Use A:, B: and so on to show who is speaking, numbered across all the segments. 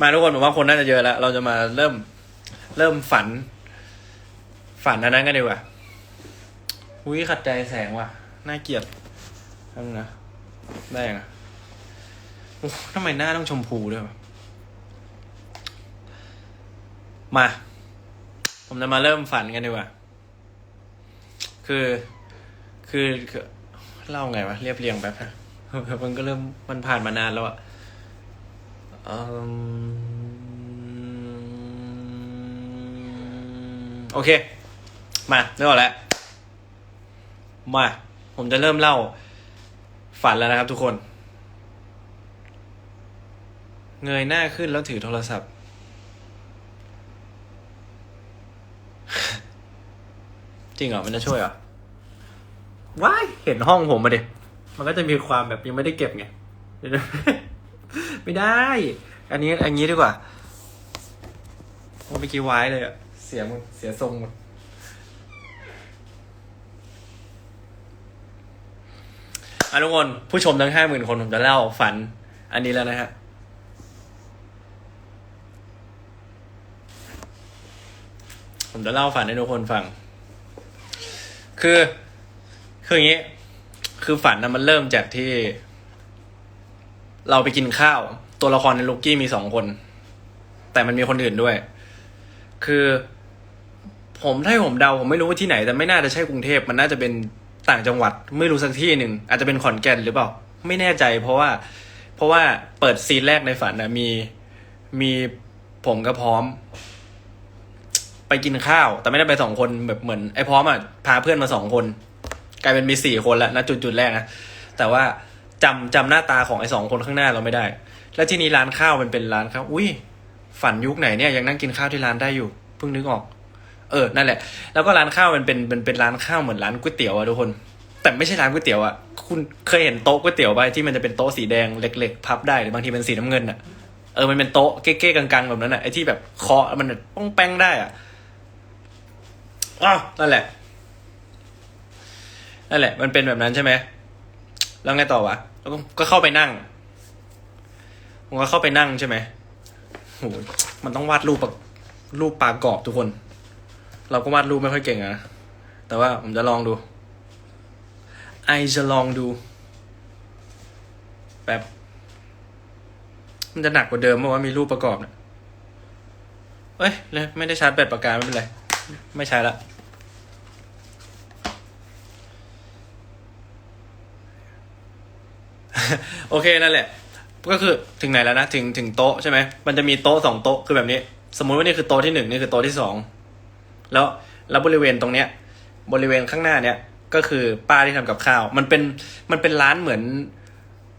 A: มาทุกคนผมว่าคนน่าจะเยอะแล้ว เราจะมาเริ่มเริ่มฝัน ฝันอันนั้นกันดีกว่าอุ้ยขัดใจแสงว่ะ น่าเกลียดทำนะ ได้ยังโอ้ทำไมหน้าต้องชมพูด้วยวะมา ผมจะมาเริ่มฝันกันดีกว่า คือ คือคอเล่าไงวะ เรียบเรียงแป๊บนะมันก็เริ่มมันผ่านมานานแล้วอะเอิ่ม โอเค มาเริ่มแล้ว มา ผมจะเริ่มเล่า ฝันแล้วนะครับทุกคน เงยหน้าขึ้นแล้วถือโทรศัพท์ จริงเหรอ มันจะช่วยเหรอว้ายเห็นห้องผมมาดิมันก็จะมีความแบบยังไม่ได้เก็บไง ไม่ได้ อันนี้อันนี้ดีกว่าโอ้เมื่อกี้ไว้เลยอะเสียหมดเสียทรงหมดอะทุกคนผู้ชมทั้งห้าหมื่นคนผมจะเล่าฝัน อันนี้แล้วนะฮะผมจะเล่าฝันให้ทุกคนฟัง คือ คืออย่างนี้ คือฝันนะมันเริ่มจากที่ เราไปกินข้าว ตัวละครในลูกกี้มีสองคน แต่มันมีคนอื่นด้วย คือ ผมถ้าผมเดาผมไม่รู้ว่าที่ไหน แต่ไม่น่าจะใช่กรุงเทพมันน่าจะเป็นต่างจังหวัด ไม่รู้สักที่หนึ่งอาจจะเป็นขอนแก่นหรือเปล่า ไม่แน่ใจ เพราะว่า เพราะว่าเปิดซีนแรกในฝันนะมีมีผมกับพร้อม ไปกินข้าว แต่ไม่ได้ไปสองคนแบบเหมือนไอ้พร้อมอะพาเพื่อนมาสองคน กลายเป็นมีสี่คนแล้วนะจุดจุดแรกนะแต่ว่า จำจำหน้าตาของไอ้สองคนข้างหน้าเราไม่ได้ แล้วที่นี้ร้านข้าวมันเป็นร้านข้าวอุ้ยฝันยุคไหนเนี่ยยังนั่งกินข้าวที่ร้านได้อยู่เพิ่งนึกออก เออนั่นแหละ แล้วก็ร้านข้าวมันเป็นเป็นเป็นร้านข้าวเหมือนร้านก๋วยเตี๋ยวอะทุกคน แต่ไม่ใช่ร้านก๋วยเตี๋ยวอะคุณเคยเห็นโต๊ะก๋วยเตี๋ยวไปที่มันจะเป็นโต๊ะสีแดงเล็ก ๆ พับได้หรือบางทีเป็นสีน้ำเงินอะเออมันเป็นโต๊ะเก๊ๆกังๆแบบนั้นอะไอ้ที่แบบเคาะมันป้องแป้งได้อะอ้าวนั่นแหละนั่นแหละ มันเป็นแบบนั้นใช่ไหม แล้วไงต่อวะแล้วก็เข้าไปนั่ง ผมก็เข้าไปนั่งใช่ไหมโหมันต้องวาดรูปปะรูปปลากรอบทุกคน เราก็วาดรูปไม่ค่อยเก่งอะนะแต่ว่าผมจะลองดู ไอจะลองดูแบบมันจะหนักกว่าเดิมเพราะว่ามีรูปประกอบเนี่ยเอ้ยเลยไม่ได้ชาร์จแบตปากกาไม่เป็นไร ไม่ใช้ละ โอเคนั่นแหละ ก็คือถึงไหนแล้วนะถึงถึงโต๊ะใช่ไหมมันจะมีโต๊ะสองโต๊ะคือแบบนี้ สมมุติว่านี่คือโต๊ะที่หนึ่งนี่คือโต๊ะที่สองแล้วแล้วบริเวณตรงเนี้ย บริเวณข้างหน้าเนี้ยก็คือป้าที่ทำกับข้าว มันเป็นมันเป็นร้านเหมือน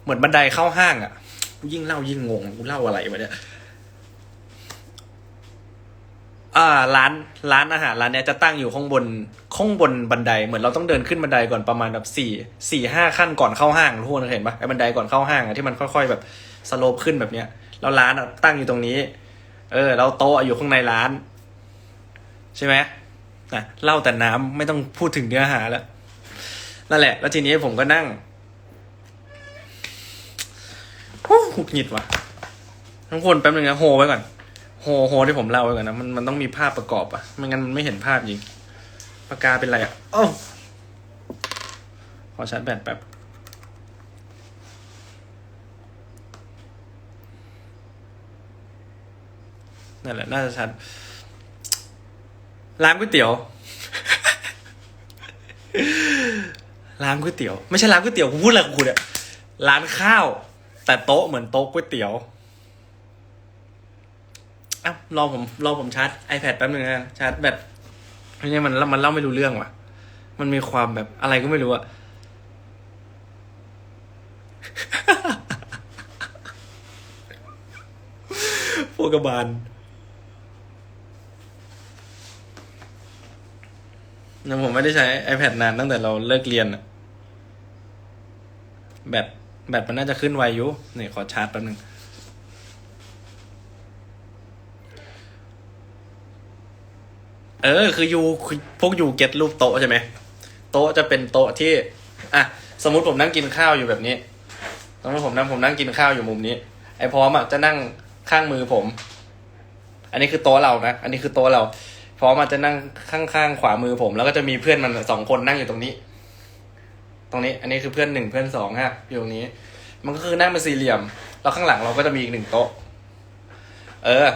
A: เหมือนบันไดเข้าห้างอะ่ะกูยิ่งเล่ายิ่งงงกูเล่าอะไรมาเนี่ย อ่าร้านร้านอาหารร้านเนี้ยจะตั้งอยู่ข้างบนข้างบนบันไดเหมือนเราต้องเดินขึ้นบันไดก่อนประมาณแบบสี่สี่ห้าขั้นก่อนเข้าห้างทุกคนเคยเห็นปะไอ้บันไดก่อนเข้าห้างอะที่มันค่อย ๆ แบบสโลปขึ้นแบบเนี้ยแล้วร้านอะตั้งอยู่ตรงนี้ เออแล้วโต๊ะอะอยู่ข้างในร้าน ใช่ไหมนะเล่าแต่น้ำไม่ต้องพูดถึงเนื้อหาแล้วนั่นแหละ แล้วทีนี้ผมก็นั่งหุดหงิดว่ะทุกคนแป๊บนึงนะโฮไว้ก่อน โฮโฮที่ผมเล่าไว้ก่อนนะมันมันต้องมีภาพประกอบอะไม่งั้นมันไม่เห็นภาพจริงปากกาเป็นไรอะโอ้าขอชาร์จแบตแป๊บนั่นแหละน่าจะชัดร้านก๋วยเตี๋ยว ร้านก๋วยเตี๋ยว ไม่ใช่ร้านก๋วยเตี๋ยวกูพูดอะไรของกูเนี่ยร้านข้าว แต่โต๊ะเหมือนโต๊ะก๋วยเตี๋ยว อ้าวรอผมรอผมชาร์จ iPad แป๊บนึงนะชาร์จแบตไม่ใช่มันมันเล่าไม่รู้เรื่องว่ะ มันมีความแบบอะไรก็ไม่รู้อะพวกบาลนะผมไม่ได้ใช้ iPad นานตั้งแต่เราเลิกเรียนอะแบตแบตมันน่าจะขึ้นไวอยู่นี่ขอชาร์จแป๊บนึง ออ คือยูคือพวกยูเก็ตรูปโต๊ะใช่ไหมโต๊ะจะเป็นโต๊ะที่ อะ สมมติผมนั่งกินข้าวอยู่แบบนี้สมมติผมนั่งผมนั่งกินข้าวอยู่มุมนี้ ไอ้พร้อมอะจะนั่งข้างมือผม อันนี้คือโต๊ะเรานะอันนี้คือโต๊ะเรา พร้อมมันจะนั่งข้างๆขวามือผม แล้วก็จะมีเพื่อนมันสองคนนั่งอยู่ตรงนี้ ตรงนี้ อันนี้คือเพื่อนหนึ่งเพื่อนสองฮะอยู่ตรงนี้ มันก็คือนั่งเป็นสี่เหลี่ยม แล้วข้างหลังเราก็จะมีอีกหนึ่งโต๊ะ เออ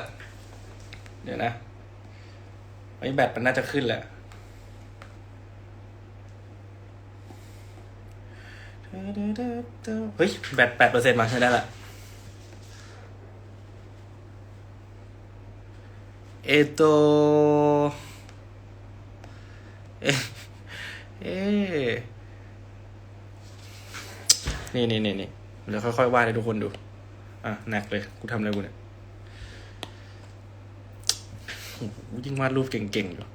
A: เดี๋ยวนะ ไอ้แบตมันน่าจะขึ้นแหละเฮ้ย แบตแปดเปอร์เซ็นต์มาใช้ได้ละเอโตเอเอนี่นี่นี่นี่เดี๋ยวค่อยๆวาดให้ทุกคนดู อะหนักเลย กูทำอะไรกูเนี่ยโอ้โห ยิ่งวาดรูปเก่งๆอยู่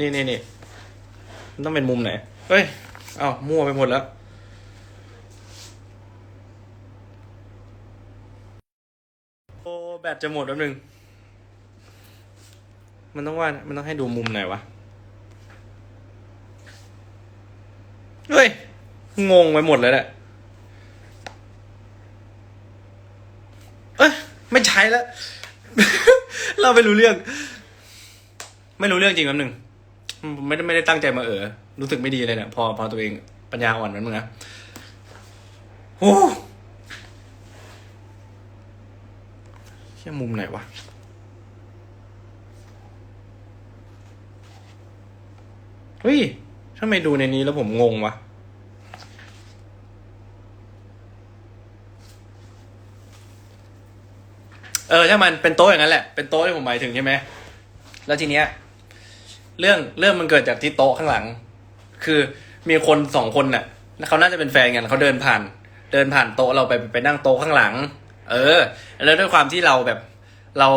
A: นี่นี่นี่มันต้องเป็นมุมไหนเฮ้ย เอ้ามั่วไปหมดแล้ว โอ้ แบตจะหมดแล้วนึง มันต้องว่ามันต้องให้ดูมุมไหนวะ เฮ้ย งงไปหมดเลยแหละ เอ้ย ไม่ใช้แล้ว เราไม่รู้เรื่อง ไม่รู้เรื่องจริงแป๊บนึงไม่ได้ไม่ได้ตั้งใจมาเออ รู้สึกไม่ดีเลยเนี่ยพอพอตัวเองปัญญาอ่อนนั้นมึงนะโอ้เชี่ยมุมไหนวะ เฮ้ยทำไมดูในนี้แล้วผมงงวะ เออใช่มันเป็นโต๊ะอย่างนั้นแหละ เป็นโต๊ะที่ผมหมายถึงใช่ไหม แล้วทีเนี้ย เรื่องเรื่องมันเกิดจากที่โต๊ะข้างหลัง คือมีคนสองคนน่ะเขาน่าจะเป็นแฟนกันเขาเดินผ่าน เดินผ่านโต๊ะเราไปไปนั่งโต๊ะข้างหลัง เออ แล้วด้วยความที่เราแบบเรา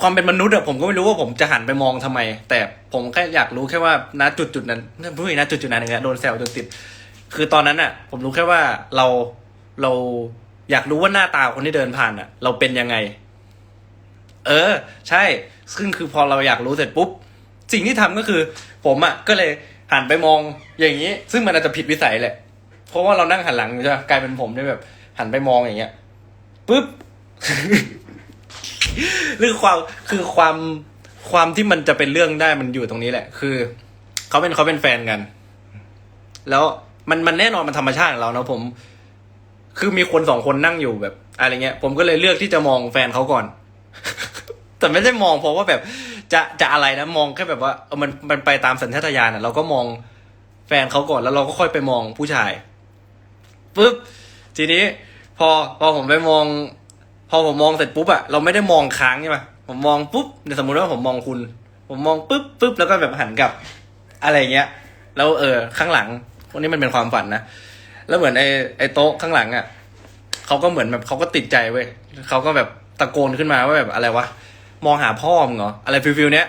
A: ความเป็นมนุษย์อะผมก็ไม่รู้ว่าผมจะหันไปมองทำไม แต่ผมแค่อยากรู้แค่ว่าณจุดจุดๆนั้นพูดอีกนะจุดจุดๆนั้นเองโดนแซวจนติด คือตอนนั้นอะผมรู้แค่ว่าเราเราอยากรู้ว่าหน้าตาคนที่เดินผ่านอะเราเป็นยังไง เออ ใช่ ซึ่งคือพอเราอยากรู้เสร็จปุ๊บ สิ่งที่ทำก็คือ ผมอะ่ะก็เลยหันไปมองอย่างนี้ ซึ่งมันอาจจะผิดวิสัยแหละ เพราะว่าเรานั่งหันหลังใช่ไหมกลายเป็นผมได้แบบ หันไปมองอย่างเงี้ยปุ๊บ หรือความคือความความที่มันจะเป็นเรื่องได้มันอยู่ตรงนี้แหละ คือเขาเป็นเขาเป็นแฟนกัน แล้วมันมันแน่นอนมันธรรมชาติของเราเนะผม คือมีคนสองคนนั่งอยู่แบบอะไรเงี้ย ผมก็เลยเลือกที่จะมองแฟนเขาก่อน แต่ไม่ได้มองเพราะว่าแบบจะจะอะไรนะมองแค่แบบว่ามันมันไปตามสัญชาตญาณอะเราก็มองแฟนเขาก่อนแล้วเราก็ค่อยไปมองผู้ชายปุ๊บทีนี้ พอพอผมไปมอง อผมมองเสร็จปุ๊บอะเราไม่ได้มองค้างใช่ไหมผมมองปุ๊บเดี๋ยวสมมุติว่าผมมองคุณ ผมมองปุ๊บปุ๊บแล้วก็แบบหันกลับ อะไรเงี้ย แล้วเออข้างหลังวันนี้มันเป็นความฝันนะแล้วเหมือนไอ้ไอ้โต๊ะข้างหลังอะเขาก็เหมือนแบบเขาก็ติดใจเว้ยเขาก็แบบตะโกนขึ้นมาว่าแบบอะไรวะมองหาพ่อมึงเหรออะไรฟิลฟิลเนี้ย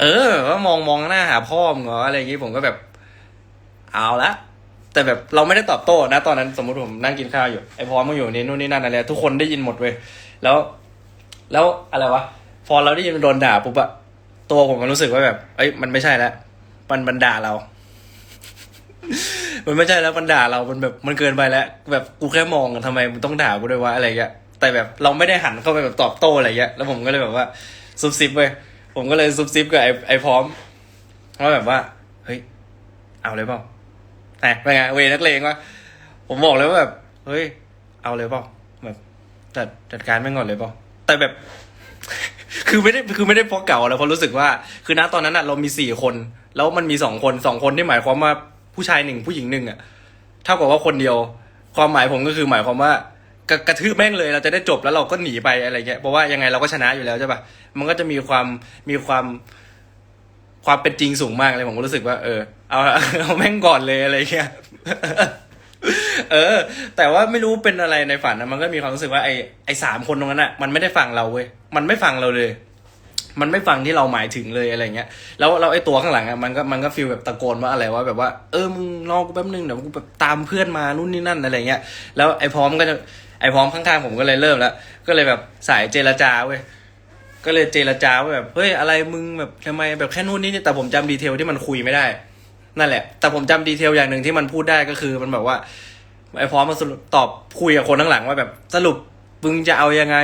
A: เออว่ามองมองหน้าหาพ่อมึงเหรออะไรอย่างงี้ผมก็แบบ เอาละ แต่แบบเราไม่ได้ตอบโต้นะตอนนั้นสมมติผมนั่งกินข้าวอยู่ไอ้พอมึงอยู่นี่นู่นนี่นั่นอะไรทุกคนได้ยินหมดเว้ยแล้ว แล้วอะไรวะพอเราได้ยินโดนด่าปุ๊บอะตัวผมมันรู้สึกว่าแบบ เอ้ยมันไม่ใช่แล้วมันมันด่าเรา มันไม่ใช่แล้วมันด่าเรา มันแบบมันเกินไปแล้ว แบบกูแค่มองอะทำไมมึงต้องด่ากูด้วยวะอะไรเงี้ยแต่แบบเราไม่ได้หันเข้าไปแบบตอบโต้อะไรเงี้ยแล้วผมก็เลยแบบว่าซุบซิบเว้ยผมก็เลยซุบซิบกับไอ้ไอ้พร้อมว่าแบบว่า เฮ้ย เอาเลยเปล่า แต่เป็นไงเวนักเลงวะผมบอกเลยว่าแบบ เฮ้ย เอาเลยเปล่าแบบจัดจัดการแม่งก่อนเลยเปล่าแต่แบบ คือไม่ได้คือไม่ได้เพราะเก่าแล้วเพราะรู้สึกว่า คือณตอนนั้นอะเรามีสี่คน แล้วมันมีสองคนสองคนที่หมายความว่าผู้ชายหนึ่งผู้หญิงหนึ่งอะเท่ากับว่าคนเดียว ความหมายผมก็คือหมายความว่ากระกระทืบแม่งเลยเราจะได้จบแล้วเราก็หนีไปอะไรเงี้ยเพราะว่ายังไงเราก็ชนะอยู่แล้วใช่ปะมันก็จะมีความมีความ ความเป็นจริงสูงมากเลยผมก็รู้สึกว่า เออเอาเอาแม่งก่อนเลยอะไรเงี้ยเออ แต่ว่าไม่รู้เป็นอะไรในฝันนะมันก็มีความรู้สึกว่าไอ้ไอ้สามคนตรงนั้นอะมันไม่ได้ฟังเราเว้ยมันไม่ฟังเราเลย มันไม่ฟังที่เราหมายถึงเลยอะไรเงี้ยแล้วเราไอ้ตัวข้างหลังอะมันก็มันก็ฟีลแบบตะโกนว่าอะไรว่าแบบว่าเออมึงรอกูแป๊บนึงเดี๋ยวกูแบบตามเพื่อนมานู่นนี่นั่นอะไรเงี้ยแล้วไอ้พร้อมก็จะไอ้พร้อมข้างๆผมก็เลยเริ่มแล้วก็เลยแบบสายเจรจาเว้ย ก็เลยเจรจาว่าแบบเฮ้ยอะไรมึงแบบทำไมแบบแค่นู่นนี่แต่ผมจำดีเทลที่มันคุยไม่ได้ นั่นแหละ แต่ผมจำดีเทลอย่างหนึ่งที่มันพูดได้ก็คือมันแบบว่าไอ้พร้อมมาสรุปตอบคุยกับคนข้างหลังว่าแบบสรุปมึงจะเอายังไง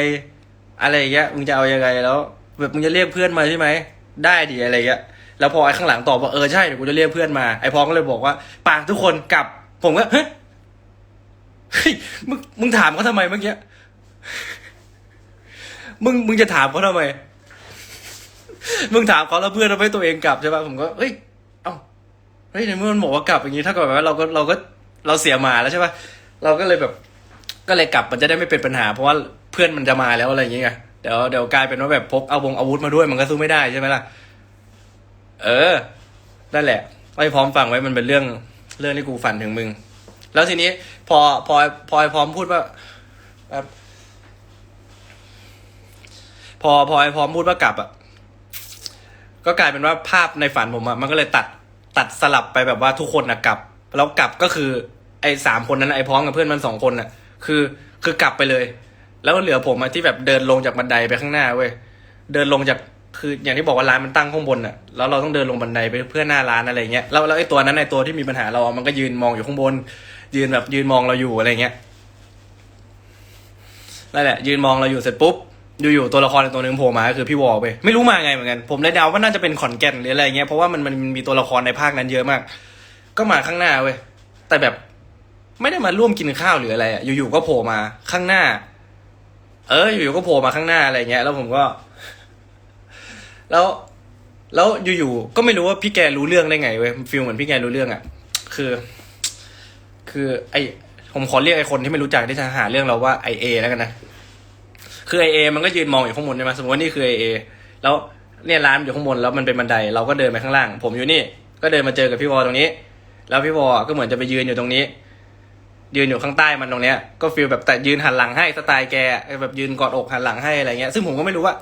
A: อะไรอย่างเงี้ยมึงจะเอายังไงแล้ว แบบมึงจะเรียกเพื่อนมาใช่ไหมได้ดิอะไรเงี้ยแล้วพอไอ้ข้างหลังตอบว่าเออใช่เดี๋ยวกูจะเรียกเพื่อนมาไอ้พร้อมก็เลยบอกว่าปางทุกคนกลับ ผมก็เฮ้ยมึงมึงถามเขาทำไมเมื่อกี้ มึงมึงจะถามเขาทำไม มึงถามเขาแล้วเพื่อนทำให้ตัวเองกลับใช่ป่ะผมก็เฮ้ยเอ้าเฮ้ยในเมื่อมันบอกว่ากลับอย่างนี้ถ้ากับแบบว่าเราก็เราก็เราเสียมาแล้วใช่ป่ะเราก็เลยแบบ ก็เลยกลับมันจะได้ไม่เป็นปัญหา เพราะว่าเพื่อนมันจะมาแล้วอะไรอย่างเงี้ยเดี๋ยวเดี๋ยวกลายเป็นว่าแบบพกเอาวงอาวุธมาด้วยมันก็สู้ไม่ได้ใช่ไหมล่ะ เออนั่นแหละไว้พร้อมฟังไว้มันเป็นเรื่องเรื่องที่กูฝันถึงมึง แล้วทีนี้พอพอพอไอ้พร้อมพูดว่าแบบ พอพอไอ้พร้อมพูดว่ากลับอะก็กลายเป็นว่าภาพในฝันผมอะมันก็เลยตัดตัดสลับไปแบบว่าทุกคนนะกลับ แล้วกลับก็คือไอ้สามคนนั้นไอ้พร้อมกับเพื่อนมันสองคนน่ะคือคือกลับไปเลย แล้วเหลือผมอะที่แบบเดินลงจากบันไดไปข้างหน้าเว้ยเดินลงจากคืออย่างที่บอกว่าร้านมันตั้งข้างบนอะแล้วเราต้องเดินลงบันไดไปเพื่อหน้าร้านอะไรเงี้ยแล้วแล้วไอ้ตัวนั้นไอ้ตัวที่มีปัญหาเราอะมันก็ยืนมองอยู่ข้างบน ยืนแบบยืนมองเราอยู่อะไรเงี้ยนั่นแหละยืนมองเราอยู่เสร็จปุ๊บ อยู่ๆตัวละครอีกตัวหนึ่งโผล่มาก็คือพี่วอลไปไม่รู้มาไงเหมือนกันผมเลยเดาว่าน่าจะเป็นขอนแก่นหรืออะไรเงี้ยเพราะว่ามันมันมีตัวละครในภาคนั้นเยอะมาก ก็มาข้างหน้าเว้ยแต่แบบไม่ได้มาร่วมกินข้าวหรืออะไรอะอยู่ๆก็โผล่มาข้างหน้า เอออยู่ๆก็โผล่มาข้างหน้าอะไรเงี้ย แล้วผมก็ แล้วแล้วอยู่ๆก็ไม่รู้ว่าพี่แกรู้เรื่องได้ไงเว้ยฟีลเหมือนพี่แกรู้เรื่องอะคือ คือ ไอผมขอเรียกไอคนที่ไม่รู้จักที่จะหาเรื่องเราว่าไอเอแล้วกันนะ คือไอเอมันก็ยืนมองอยู่ข้างบนใช่ไหมสมมติว่านี่คือไอเอแล้วเนี่ยร้านอยู่ข้างบนแล้วมันเป็นบันไดเราก็เดินไปข้างล่าง ผมอยู่นี่ ก็เดินมาเจอกับพี่วอตรงนี้ แล้วพี่วอก็เหมือนจะไปยืนอยู่ตรงนี้ ยืนอยู่ข้างใต้มันตรงเนี้ย ก็ฟีลแบบแต่ยืนหันหลังให้สไตล์แกแบบยืนกอดอกหันหลังให้อะไรเงี้ย ซึ่งผมก็ไม่รู้ว่า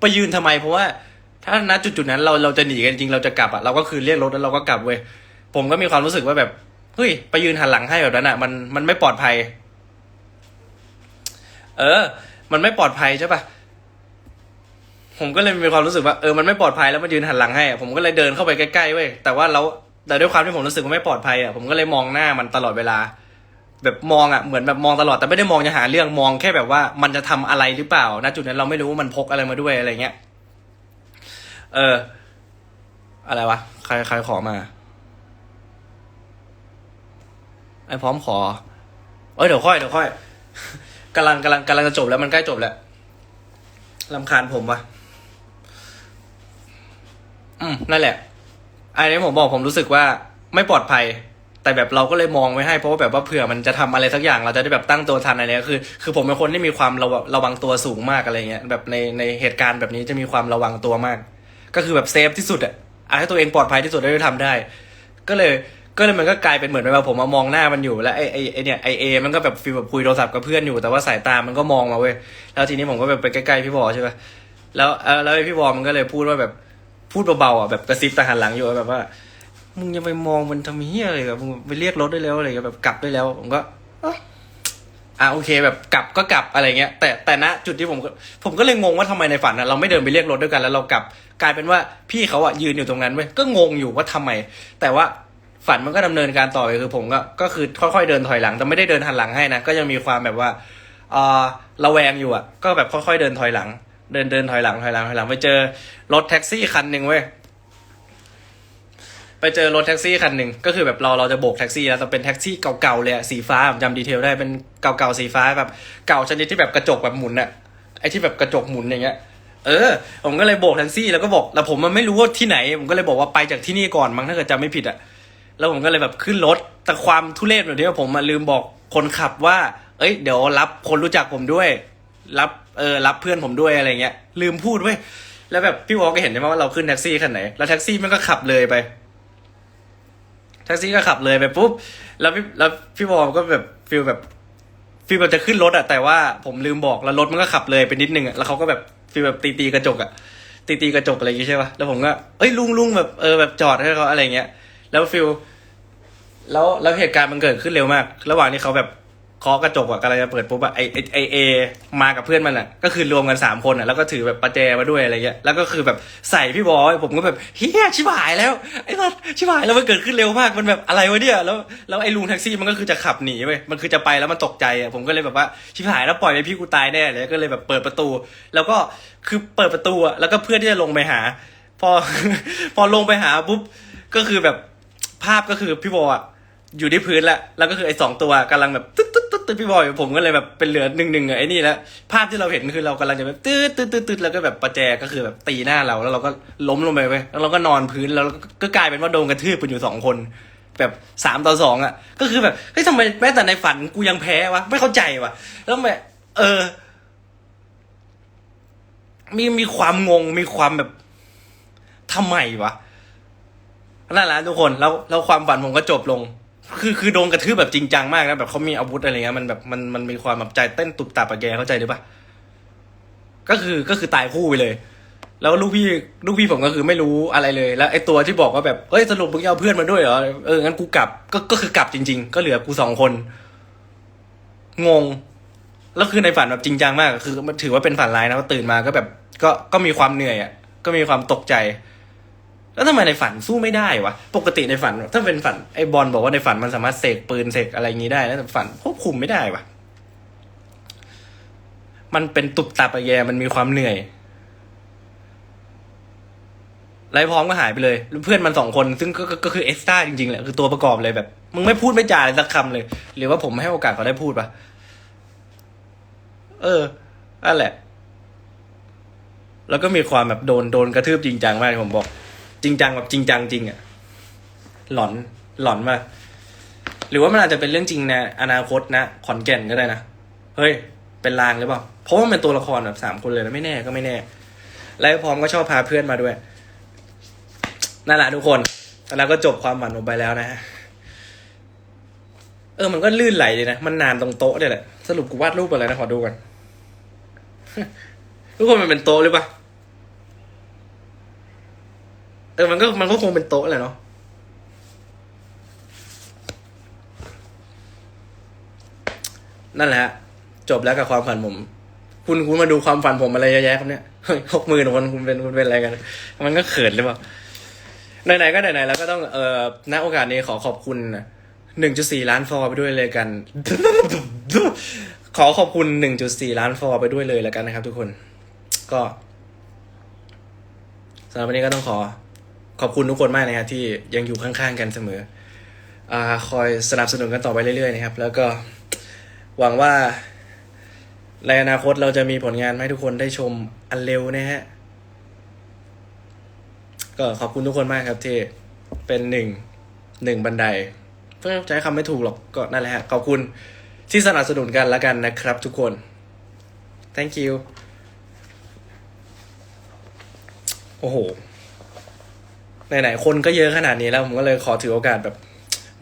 A: ไปยืนทำไมเพราะว่าถ้าณจุดจุดๆนั้นเราเราจะหนีกันจริงเราจะกลับอะเราก็คือเรียกรถแล้วเราก็กลับเว้ยผมก็มีความรู้สึกว่าแบบเฮ้ยไปยืนหันหลังให้แบบนั้นอะมันมันไม่ปลอดภัย เออ มันไม่ปลอดภัยใช่ปะผมก็เลยมีความรู้สึกว่าเออมันไม่ปลอดภัยแล้วมันยืนหันหลังให้อะผมก็เลยเดินเข้าไปใกล้ๆเว้ยแต่ว่าเราแต่ด้วยความที่ผมรู้สึกว่าไม่ปลอดภัยอะผมก็เลยมองหน้ามันตลอดเวลา แบบมองอะเหมือนแบบมองตลอดแต่ไม่ได้มองจะหาเรื่องมองแค่แบบว่ามันจะทำอะไรหรือเปล่าณจุดนั้นเราไม่รู้ว่ามันพกอะไรมาด้วยอะไรเงี้ยเออ อะไรวะใครใครขอมาไอ้พร้อมขอ เอ้ยเดี๋ยวค่อยเดี๋ยวค่อย กำลังกำลังกำลังจะจบแล้วมันใกล้จบแล้วลำคาญผมวะอืมนั่นแหละ อันนี้ผมบอกผมรู้สึกว่าไม่ปลอดภัย แต่แบบเราก็เลยมองไว้ให้เพราะว่าแบบว่าเผื่อมันจะทำอะไรสักอย่างเราจะได้แบบตั้งตัวทันอะไรเงี้ยคือ คือผมเป็นคนที่มีความระวังระวังตัวสูงมากอะไรเงี้ย แบบในในเหตุการณ์แบบนี้จะมีความระวังตัวมาก ก็คือแบบเซฟที่สุดอะเอาให้ตัวเองปลอดภัยที่สุดได้ทำได้ ก็เลย ก็เลยมันก็กลายเป็นเหมือนแบบผมมามองหน้ามันอยู่แล้วไอ้ไอ้ไอเนี่ยไอเอมันก็แบบฟีลแบบคุยโทรศัพท์กับเพื่อนอยู่แต่ว่าสายตามันก็มองมาเว้ยแล้วทีนี้ผมก็แบบไปใกล้ๆพี่บอใช่ป่ะแล้วเออแล้วไอ้พี่บอมันก็เลยพูดว่าแบบพูดเบาๆอะแบบกระซิบต่หันหลังอยู่แบบว่า มึงจะไปมองมันทำเฮียอะไรกับมึงไปเรียกรถได้แล้วอะไรกับแบบกลับได้แล้ว ผมก็อ้าอะโอเคแบบกลับก็กลับอะไรเงี้ย แต่แต่ณจุดที่ผมผมก็เลยงงว่าทำไมในฝันนะเราไม่เดินไปเรียกรถด้วยกันแล้วเรากลับกลายเป็นว่าพี่เขาอะยืนอยู่ตรงนั้นเว้ยก็งงอยู่ว่าทำไม แต่ว่า ฝันมันก็ดำเนินการต่อไปคือผมก็ก็คือค่อยๆเดินถอยหลังแต่ไม่ได้เดินหันหลังให้นะก็ยังมีความแบบว่าเออระแวงอยู่อะ ก็แบบค่อยๆเดินถอยหลัง เดินเดินถอยหลังถอยหลังถอยหลังไปเจอรถแท็กซี่คันหนึ่งเว้ยไปเจอรถแท็กซี่คันหนึ่งก็คือแบบเราเราจะโบกแท็กซี่แล้วแต่เป็นแท็กซี่เก่าๆเลยสีฟ้าผมจำดีเทลได้เป็นเก่าๆสีฟ้าแบบเก่าชนิดที่แบบกระจกแบบหมุนอะไอ้ที่แบบกระจกหมุนอย่างเงี้ยเออ ผมก็เลยโบกแท็กซี่แล้วก็บอกแล้วผมมันไม่รู้ว่าที่ไหน ผมก็เลยบอกว่าไปจากที่นี่ก่อนมั้งถ้าเกิดจำไม่ผิดอะ แล้วผมก็เลยแบบขึ้นรถแต่ความทุเรศแบบนี้ผมมาลืมบอกคนขับว่า เอ้ยเดี๋ยวรับคนรู้จักผมด้วย รับเออรับเพื่อนผมด้วยอะไรเงี้ย ลืมพูดเว้ยแล้วแบบพี่วอลก็เห็นใช่ไหมว่าเราขึ้นแท็กซี่คันไหนแล้วแท็กซี่มันก็ขับเลยไปแท็กซี่ก็ขับเลยไปปุ๊บแล้วพี่แล้วพี่วอลก็แบบฟีลแบบฟีลแบบจะขึ้นรถอะแต่ว่าผมลืมบอกแล้วรถมันก็ขับเลยไปนิดนึงอะแล้วเขาก็แบบฟีลแบบตีตีกระจกอะตีตีกระจกอะไรอย่างงี้ใช่ป่ะแล้วผมก็เอ้ยลุงลุงแบบเออแบบจอดให้เขาอะไรเงี้ย แล้วฟีลแล้วแล้วเหตุการณ์มันเกิดขึ้นเร็วมาก ระหว่างที่เขาแบบเคาะกระจกอะกำลังจะเปิดปุ๊บอะไอไอไอเอมากับเพื่อนมันอะก็คือรวมกันสามคนอะแล้วก็ถือแบบประแจมาด้วยอะไรเงี้ยแล้วก็คือแบบใส่พี่บอยผมก็แบบเฮียชิบหายแล้วไอ้สัสชิบหายแล้วมันเกิดขึ้นเร็วมากมันแบบอะไรวะเนี่ยแล้วแล้วไอ้ลุงแท็กซี่มันก็คือจะขับหนีไปมันคือจะไปแล้วมันตกใจอะผมก็เลยแบบว่าชิบหายแล้วปล่อยไปพี่กูตายแน่เลยก็เลยแบบเปิดประตู แล้วก็คือเปิดประตูอะแล้วก็เพื่อนที่จะลงไปหา พอพอลงไปหาปุ๊บก็คือแบบ ภาพก็คือพี่บอยอยู่ที่พื้นแล้วแล้วก็คือไอ้สองตัวกำลังแบบตึ๊ดตึ๊ดตึ๊ดตึ๊ดพี่บอยผมก็เลยแบบเป็นเหลือหนึ่งหนึ่งไอ้นี่แล้วภาพที่เราเห็นคือเรากำลังจะแบบตึ๊ดตึ๊ดตึ๊ดตึ๊ดแล้วก็แบบประแจก็คือแบบตีหน้าเราแล้วเราก็ล้มลงไปไปแล้วเราก็นอนพื้นแล้วก็กลายเป็นว่าโดนกระทืบกันอยู่สองคน แบบสามต่อสองอะ ก็คือแบบเฮ้ยทำไมแม้แต่ในฝันกูยังแพ้วะไม่เข้าใจวะแล้วแบบเออ มีมีความงงมีความแบบทำไมวะ นั่นแหละทุกคนแล้วแล้วความฝันผมก็จบลง คือคือโดนกระทืบแบบจริงจังมากนะแบบเขามีอาวุธอะไรเงี้ยมันแบบมันมันมีความแบบใจเต้นตุบตับอะแกเข้าใจหรือปะก็คือก็คือตายคู่ไปเลย แล้วลูกพี่ลูกพี่ผมก็คือไม่รู้อะไรเลย แล้วไอ้ตัวที่บอกว่าแบบเฮ้ยสรุปมึงเอาเพื่อนมาด้วยเหรอเอองั้นกูกลับก็ก็คือกลับจริง ๆ ก็เหลือกูสองคน งงแล้วคือในฝันแบบจริงจังมาก คือมันถือว่าเป็นฝันร้ายนะตื่นมาก็แบบก็ก็มีความเหนื่อยอะก็มีความตกใจ แล้วทำไมในฝันสู้ไม่ได้วะ ปกติในฝัน ถ้าเป็นฝันไอ้บอลบอกว่าในฝันมันสามารถเสกปืนเสกอะไรอย่างนี้ได้นะแต่ฝันควบคุมไม่ได้วะมันเป็นตุบตับอะแยมันมีความเหนื่อยไล่พร้อมก็หายไปเลย เพื่อนมันสองคนซึ่งก็ก็คือเอ็กซ์ต้าจริงๆแหละคือตัวประกอบเลยแบบ มึงไม่พูดไม่จาอะไรสักคำเลย หรือว่าผมไม่ให้โอกาสเขาได้พูดปะเออนั่นแหละ แล้วก็มีความแบบโดนโดนกระทืบจริงจังมากผมบอก จริงจังแบบจริงจังจริงอะหลอนหลอนมาหรือว่ามันอาจจะเป็นเรื่องจริงนะอนาคตนะขอนแก่นก็ได้นะเฮ้ย เป็นลางหรือเปล่าเพราะว่ามันเป็นตัวละครแบบสามคนเลยนะไม่แน่ก็ไม่แน่แล้วพร้อมก็ชอบพาเพื่อนมาด้วยนั่นแหละทุกคนแล้วก็จบความหวานลงไปแล้วนะฮะเออมันก็ลื่นไหลเลยนะ มันนานตรงโต๊ะเนี่ยแหละ สรุปกูวาดรูปอะไรนะ ขอดูกัน ทุกคนมันเป็นโต๊ะหรือปะ เออมันก็มันก็คงเป็นโต๊ะแหละเนาะนั่นแหละจบแล้วกับความฝันผม คุณคุณมาดูความฝันผมอะไรเยอะแยะครับเนี่ยเฮ้ยหกหมื่นคนคุณเป็นคุณเป็นอะไรกัน มันก็เขินหรือเปล่าไหนๆก็ไหนๆแล้วก็ต้องเอ่อณโอกาสนี้ขอขอบคุณหนึ่งจุดสี่ล้านฟอไปด้วยเลยกัน ขอขอบคุณหนึ่งจุดสี่ล้านฟอไปด้วยเลยแล้วกันนะครับ ทุกคน ก็สำหรับวันนี้ก็ต้องขอ ขอบคุณทุกคนมากนะครับที่ยังอยู่ข้างๆกันเสมออ่าคอยสนับสนุนกันต่อไปเรื่อยๆนะครับ แล้วก็หวังว่าในอนาคตเราจะมีผลงานให้ทุกคนได้ชมอันเร็วนะฮะ ก็ขอบคุณทุกคนมากครับที่เป็นหนึ่งหนึ่งบันไดเพื่อใช้คำไม่ถูกหรอกก็นั่นแหละฮะขอบคุณที่สนับสนุนกันแล้วกันนะครับทุกคน thank you โอ้โห ไหนๆคนก็เยอะขนาดนี้แล้วผมก็เลยขอถือโอกาสแบบ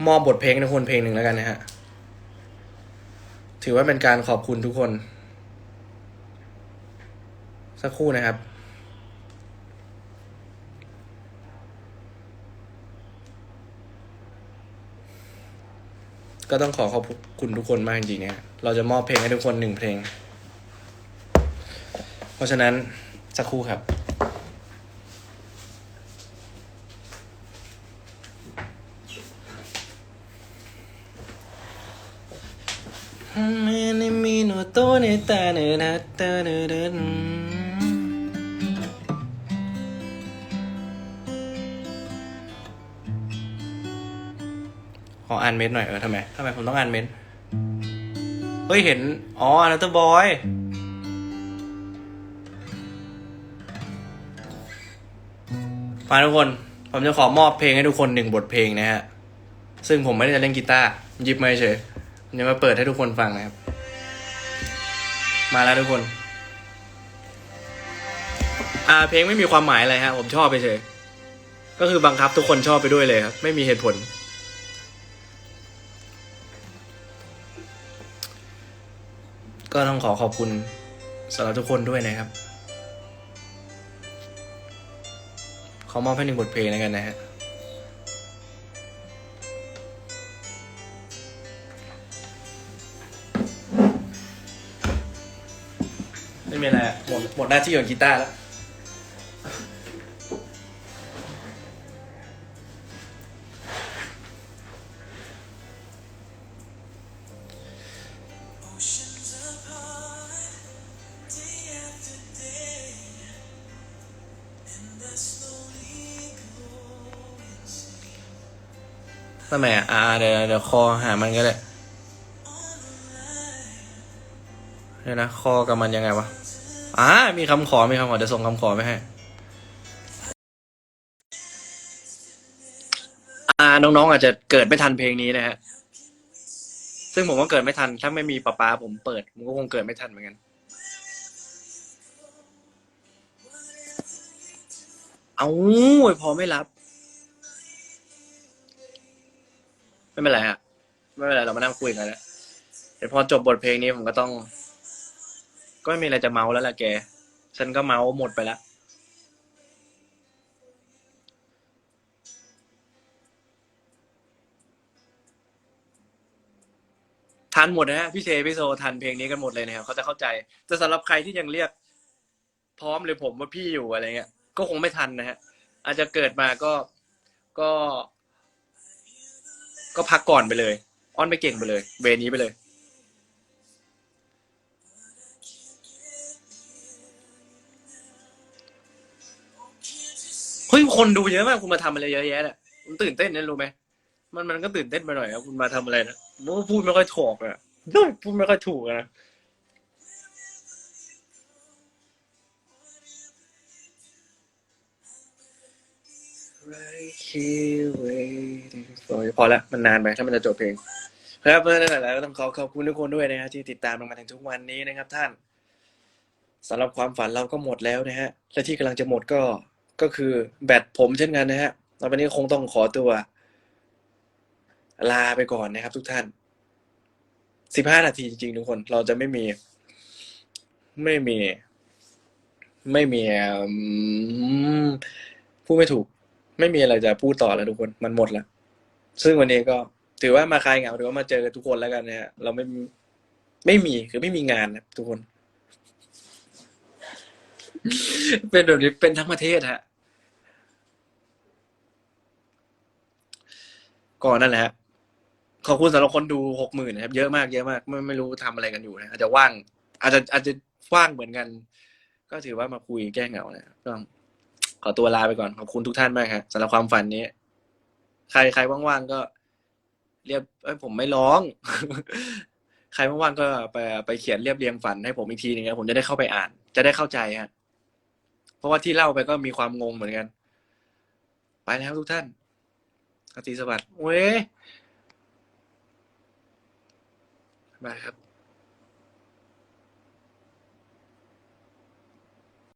A: มอบบทเพลงให้ทุกคนเพลงหนึ่งแล้วกันนะฮะ ถือว่าเป็นการขอบคุณทุกคน สักครู่นะครับก็ต้องขอขอบคุณทุกคนมากจริงๆนะเราจะมอบเพลงให้ทุกคนหนึ่งเพลง เพราะฉะนั้นสักครู่ครับ ขออ่านเม้นหน่อยเออทำไมทำไมผมต้องอ่านเม้นเฮ้ยเห็น อ๋ออันนั้นตัวบอยมาทุกคน ผมจะขอมอบเพลงให้ทุกคนหนึ่งบทเพลงนะฮะ ซึ่งผมไม่ได้จะเล่นกีตาร์หยิบมาเฉย ผมจะมาเปิดให้ทุกคนฟังนะครับ มาแล้วทุกคน อ่าเพลงไม่มีความหมายอะไรฮะ ผมชอบไปเฉยก็คือบังคับทุกคนชอบไปด้วยเลยครับ ไม่มีเหตุผล ก็ต้องขอขอบคุณสำหรับทุกคนด้วยนะครับ ขอมอบให้หนึ่งบทเพลงแล้วกันนะฮะ หมดหน้าที่ของกีตาร์แล้ว ทำไมอะอ่าเดี๋ยวเดี๋ยวคอหามันก็ได้เดี๋ยวนะ คอกับมันยังไงวะ อ่ามีคำขอมีคำขอเดี๋ยวส่งคำขอไปให้อ่าน้องๆอาจจะเกิดไม่ทันเพลงนี้นะฮะซึ่งผมก็เกิดไม่ทัน ถ้าไม่มีป๊าป๊าผมเปิดผมก็คงเกิดไม่ทันเหมือนกันเอาพอไม่รับ ไม่เป็นไรฮะไม่เป็นไรเรามานั่งคุยกันแล้วเดี๋ยวพอจบบทเพลงนี้ผมก็ต้อง ก็ไม่มีอะไรจะเมาแล้วล่ะแก ฉันก็เมาหมดไปแล้ว ทันหมดนะฮะพี่เชพี่โซทันเพลงนี้กันหมดเลยนะครับเขาจะเข้าใจ แต่สำหรับใครที่ยังเรียก พร้อมหรือผมว่าพี่อยู่อะไรเงี้ย ก็คงไม่ทันนะฮะ อาจจะเกิดมาก็ก็ ก็พักก่อนไปเลย อ้อนไม่เก่งไปเลย เวรนี้ไปเลย คนดูเยอะมากคุณมาทำอะไรเยอะแยะเนี่ยคุณตื่นเต้นนะรู้ไหมมันมันก็ตื่นเต้นไปหน่อยครับคุณมาทำอะไรนะผมก็พูดไม่ค่อยถูกอะพูดไม่ค่อยถูกอะนะพอแล้วมันนานไปถ้ามันจะจบเพลงครับเพื่อนนั่นแหละก็ต้องขอขอบคุณทุกคนด้วยนะฮะที่ติดตามมาถึงทุกวันนี้นะครับ ท่านสำหรับความฝันเราก็หมดแล้วนะฮะและที่กำลังจะหมดก็ ก็คือแบตผมเช่นกันนะฮะตอนนี้คงต้องขอตัว ลาไปก่อนนะครับ ทุกท่านสิบห้านาทีจริงๆทุกคน เราจะไม่มี ไม่มี ไม่มีพูดไม่ถูก ไม่มีอะไรจะพูดต่อแล้วทุกคน มันหมดแล้ว ซึ่งวันนี้ก็ ถือว่ามาคลายเหงาถือว่ามาเจอทุกคนแล้วกันนะฮะเราไม่ไม่มีคือไม่มีงานนะทุกคน เป็นแบบนี้เป็นทั้งประเทศฮะ ก่อนนั่นแหละฮะขอบคุณสำหรับคนดูหกหมื่นนะครับ เยอะมากเยอะมากไม่ไม่รู้ทำอะไรกันอยู่นะอาจจะว่าง อาจจะอาจจะว่างเหมือนกัน ก็ถือว่ามาคุยแก้เหงานะก็ขอตัวลาไปก่อนขอบคุณทุกท่านมากครับสำหรับความฝันนี้ ใครใครว่างๆก็ เรียบเอ้ยผมไม่ร้อง ใครว่างๆก็ไปไปเขียนเรียบเรียงฝันให้ผมอีกทีนึงนะผมจะได้เข้าไปอ่าน จะได้เข้าใจฮะเพราะว่าที่เล่าไปก็มีความงงเหมือนกัน ไปแล้วทุกท่าน อาทิตย์สวัสดิ์เว้ยบายครับ